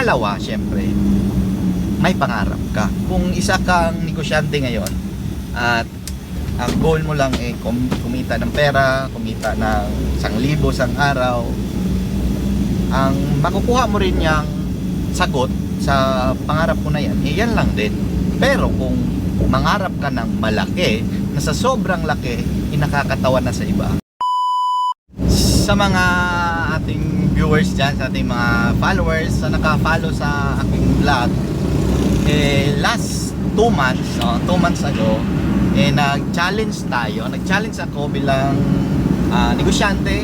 Pangalawa, syempre, may pangarap ka. Kung isa kang negosyante ngayon at ang goal mo lang eh kum- kumita ng pera, kumita ng isang libo sang araw, ang makukuha mo rin yung sagot sa pangarap mo na yan, eh yan lang din. Pero kung mangarap ka ng malaki, na sa sobrang laki, inakakatawa na sa iba. Sa mga ating viewers dyan, sa ating mga followers, sa naka-follow sa aking vlog, eh, last 2 months, oh, 2 months ago, eh, nag-challenge tayo. Nag-challenge ako bilang ah, negosyante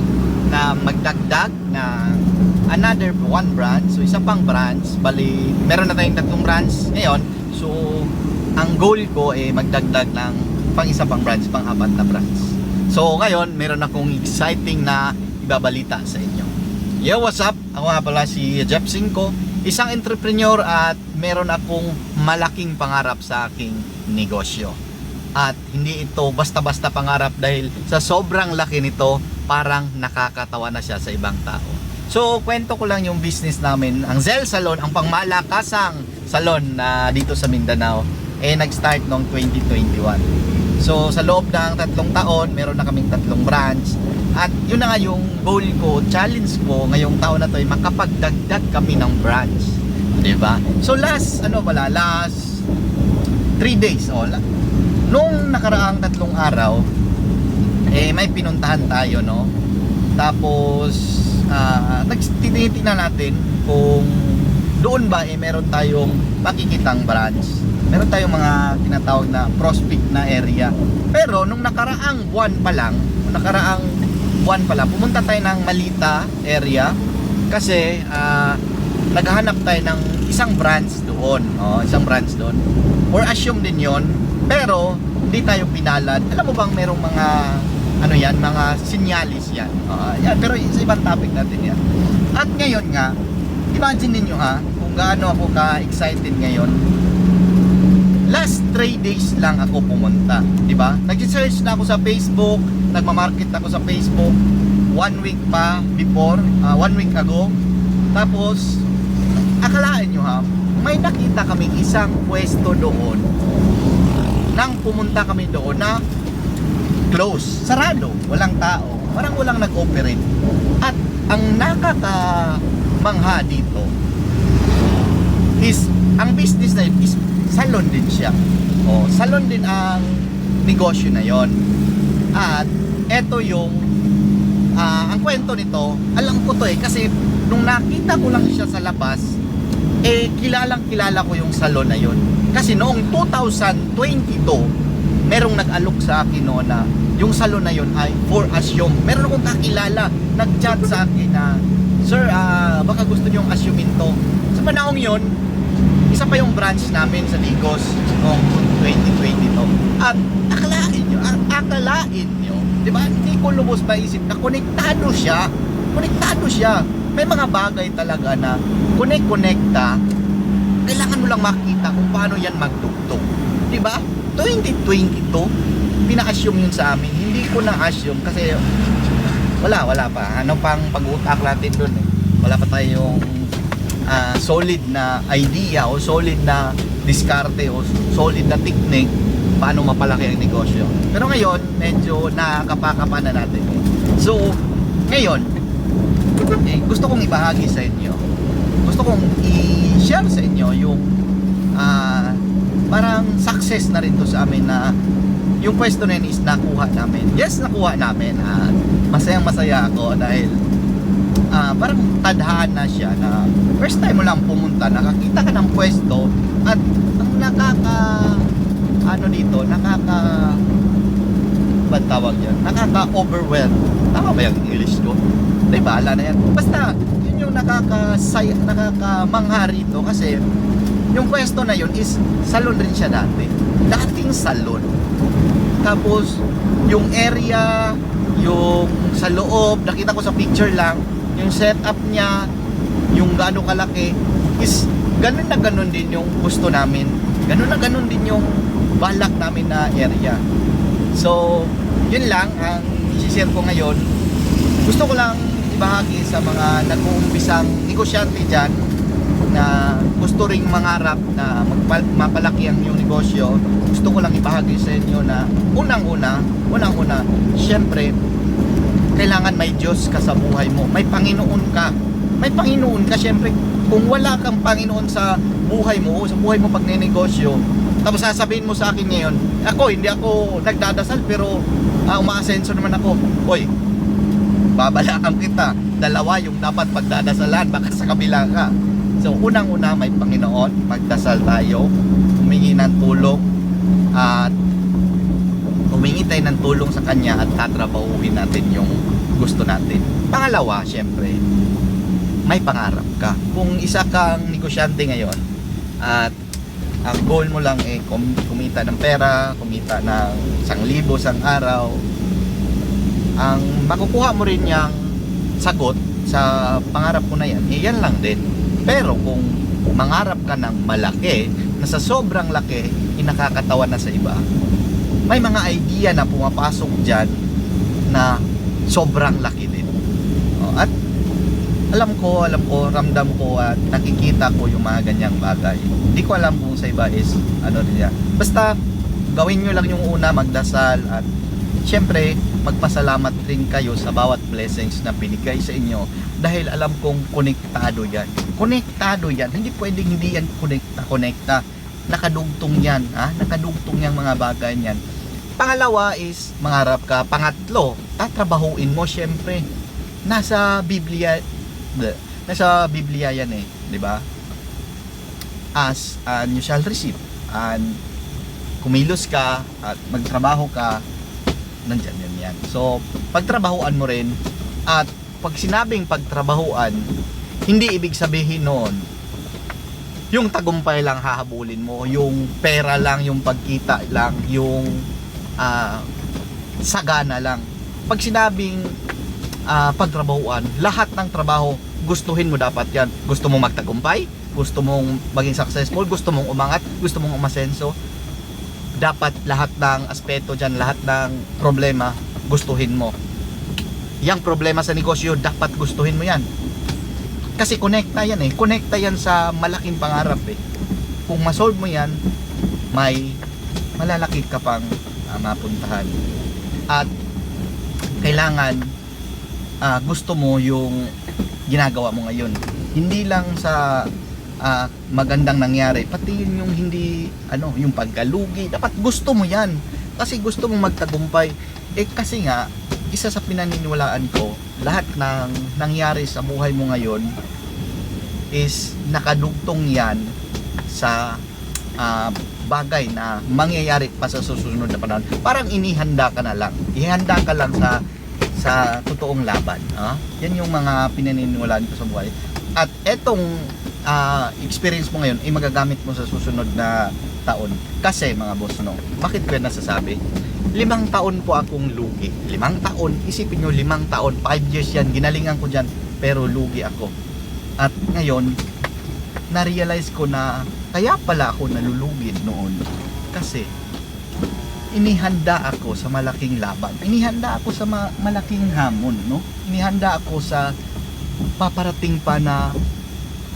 na magdagdag ng another one branch. So, isa pang branch. Bali, meron na tayong tatlong branch ngayon. So, ang goal ko eh magdagdag ng pang isa pang branch, pang apat na branch. So, ngayon, meron akong exciting na ibabalita sa inyo. Yo, what's up? Ako nga pala si Jeff Cinco, isang entrepreneur at meron akong malaking pangarap sa aking negosyo. At hindi ito basta-basta pangarap dahil sa sobrang laki nito, parang nakakatawa na siya sa ibang tao. So, kwento ko lang yung business namin. Ang Zel Salon, ang pangmalakasang salon na dito sa Mindanao, eh nag-start noong 2021. So, sa loob ng tatlong taon, meron na kaming tatlong branch. At yun na nga yung goal ko, challenge ko ngayong taon na to ay makapagdagdag kami ng branch. ba? So last ano pala, last 3 days oh. Nung nakaraang tatlong araw eh may pinuntahan tayo no. Tapos ah nagtinitingnan natin kung doon ba eh meron tayong makikitang branch. Meron tayong mga tinatawag na prospect na area. Pero nung nakaraang buwan pa lang, nakaraang buwan pa lang, pumunta tayo ng Malita area kasi ah, naghahanap tayo ng isang branch doon. Oh, isang branch doon. Or assume din yon pero hindi tayo pinalad. Alam mo bang merong mga ano yan, mga sinyalis yan. Ah, yan pero sa ibang topic natin yan. At ngayon nga, imagine ninyo ha, kung gaano ako ka-excited ngayon. Last 3 days lang ako pumunta, di ba? Nag-search na ako sa Facebook, nagma-market ako sa Facebook one week pa before, ah, one week ago. Tapos, akalaan nyo ha, may nakita kami isang pwesto doon nang pumunta kami doon na close, sarado, walang tao, parang walang nag-operate. At ang nakaka-mangha dito is, ang business na yun is salon din siya. O, salon din ang negosyo na yon. At eto yung ah, ang kwento nito, alam ko to eh kasi nung nakita ko lang siya sa labas, eh kilalang kilala ko yung salon na yon. Kasi noong 2022, merong nag-alok sa akin no na yung salon na yon ay for assume. Meron akong kakilala, nag-chat sa akin na, Sir, ah, baka gusto niyong assumein to. Sa panahong yon, isa pa yung branch namin sa Digos noong 2022. At akalain nyo, ak- akalain nyo, di ba? Hindi ko lubos maisip na konektado siya. Konektado siya. May mga bagay talaga na connect-connecta, kailangan mo lang makita kung paano yan magtugtog. Di ba? 2022, pina-assume yun sa amin. Hindi ko na-assume kasi wala, wala pa. Ano pang pag-utak natin dun eh. Wala pa tayong ah, solid na idea o solid na diskarte o solid na technique paano mapalaki ang negosyo. Pero ngayon, medyo nakakapakapa na natin. So, ngayon, eh, gusto kong ibahagi sa inyo. Gusto kong i-share sa inyo yung ah, parang success na rin to sa amin na yung pwesto na yun is nakuha namin. Yes, nakuha namin. At masayang masaya ako dahil ah, parang tadhana siya na first time mo lang pumunta, nakakita ka ng pwesto at ang nakaka ano dito, nakaka ba't tawag yan? Nakaka-overwhelm. Tama ba yung English ko? Di bahala na yan. Basta, yun yung nakakasay, nakakamangha rito kasi yung pwesto na yun is salon rin siya dati. Dating salon. Tapos, yung area, yung sa loob, nakita ko sa picture lang, yung setup niya, yung gaano kalaki, is ganun na ganun din yung gusto namin. Ganun na ganun din yung balak namin na area. So, yun lang ang isi-share ko ngayon. Gusto ko lang ibahagi sa mga nag-uumpisang negosyante dyan na gusto ring mangarap na mapalaki ang iyong negosyo, gusto ko lang ibahagi sa inyo na unang-una, unang-una, syempre, kailangan may Diyos ka sa buhay mo. May Panginoon ka. May Panginoon ka, syempre, kung wala kang Panginoon sa buhay mo, sa buhay mo pag negosyo, tapos sasabihin mo sa akin ngayon, ako, hindi ako nagdadasal, pero uh, umaasenso naman ako. Oy, babalaan kita. Dalawa yung dapat pagdadasalan, baka sa kabila ka. So, unang-una, may Panginoon, magdasal tayo, humingi ng tulong, at humingi tayo ng tulong sa Kanya at tatrabahuhin natin yung gusto natin. Pangalawa, syempre, may pangarap ka. Kung isa kang negosyante ngayon, at ang goal mo lang eh kum- kumita ng pera, kumita ng isang libo sa araw, ang makukuha mo rin yung sagot sa pangarap mo na yan, eh yan lang din. Pero kung mangarap ka ng malaki, na sa sobrang laki, inakakatawan na sa iba, may mga idea na pumapasok dyan na sobrang laki din. O, at alam ko, alam ko, ramdam ko at nakikita ko yung mga ganyang bagay. Hindi ko alam kung sa iba is ano yan. Basta gawin nyo lang yung una, magdasal at syempre magpasalamat rin kayo sa bawat blessings na binigay sa inyo dahil alam kong konektado yan. Konektado yan. Hindi pwedeng hindi yan konekta, konekta. Nakadugtong yan, ha? Nakadugtong yung mga bagay yan. Pangalawa is mangarap ka. Pangatlo, tatrabahuin mo syempre. Nasa Biblia Bleh. nasa Biblia yan eh, 'di ba? As and you shall receive. And kumilos ka at magtrabaho ka, nandyan yan yan. So, pagtrabahuan mo rin at pag sinabing pagtrabahuan, hindi ibig sabihin noon yung tagumpay lang hahabulin mo, yung pera lang, yung pagkita lang, yung ah, sagana lang. Pag sinabing ah, pagtrabahuan, lahat ng trabaho gustuhin mo dapat yan. Gusto mong magtagumpay, gusto mong maging successful, gusto mong umangat, gusto mong umasenso, dapat lahat ng aspeto dyan, lahat ng problema, gustuhin mo. Yang problema sa negosyo, dapat gustuhin mo yan. Kasi connecta yan eh. Connecta yan sa malaking pangarap eh. Kung masolve mo yan, may malalaki ka pang ah, mapuntahan. At kailangan ah, gusto mo yung ginagawa mo ngayon. Hindi lang sa ah, magandang nangyari, pati yun yung hindi, ano, yung pagkalugi. Dapat gusto mo yan. Kasi gusto mo magtagumpay. Eh kasi nga, isa sa pinaniniwalaan ko, lahat ng nangyari sa buhay mo ngayon is nakadugtong yan sa ah, bagay na mangyayari pa sa susunod na panahon. Parang inihanda ka na lang. Ihanda ka lang sa sa totoong laban. Ah? Yan yung mga pinaniniwalaan ko sa buhay. At etong ah, experience mo ngayon ay magagamit mo sa susunod na taon. Kasi mga boss, no, bakit ko yan nasasabi? Limang taon po akong lugi. Limang taon, isipin nyo, limang taon, five years yan, ginalingan ko dyan, pero lugi ako. At ngayon, na-realize ko na kaya pala ako nalulugid noon. Kasi, inihanda ako sa malaking laban. Inihanda ako sa ma- malaking hamon, no? Inihanda ako sa paparating pa na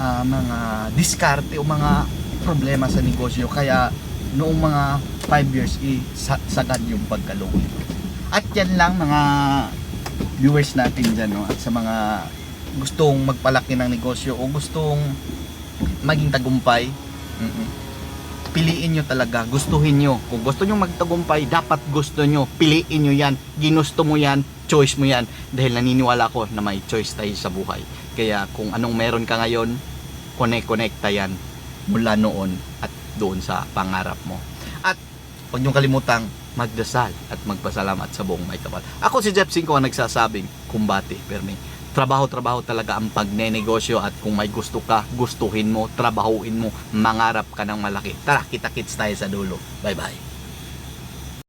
ah, mga diskarte o mga problema sa negosyo. Kaya noong mga 5 years, eh, sa- sagad yung pagkalugi. At yan lang mga viewers natin dyan, no? At sa mga gustong magpalaki ng negosyo o gustong maging tagumpay, mm-mm, piliin nyo talaga, gustuhin nyo. Kung gusto nyo magtagumpay, dapat gusto nyo. Piliin nyo yan. Ginusto mo yan, choice mo yan. Dahil naniniwala ko na may choice tayo sa buhay. Kaya kung anong meron ka ngayon, connect-connecta yan mula noon at doon sa pangarap mo. At huwag nyo kalimutang magdasal at magpasalamat sa buong may kapal. Ako si Jeff Cinco ang nagsasabing, kumbati, permi. Trabaho-trabaho talaga ang pagnenegosyo at kung may gusto ka, gustuhin mo, trabahuin mo, mangarap ka ng malaki. Tara, kita-kits tayo sa dulo. Bye-bye.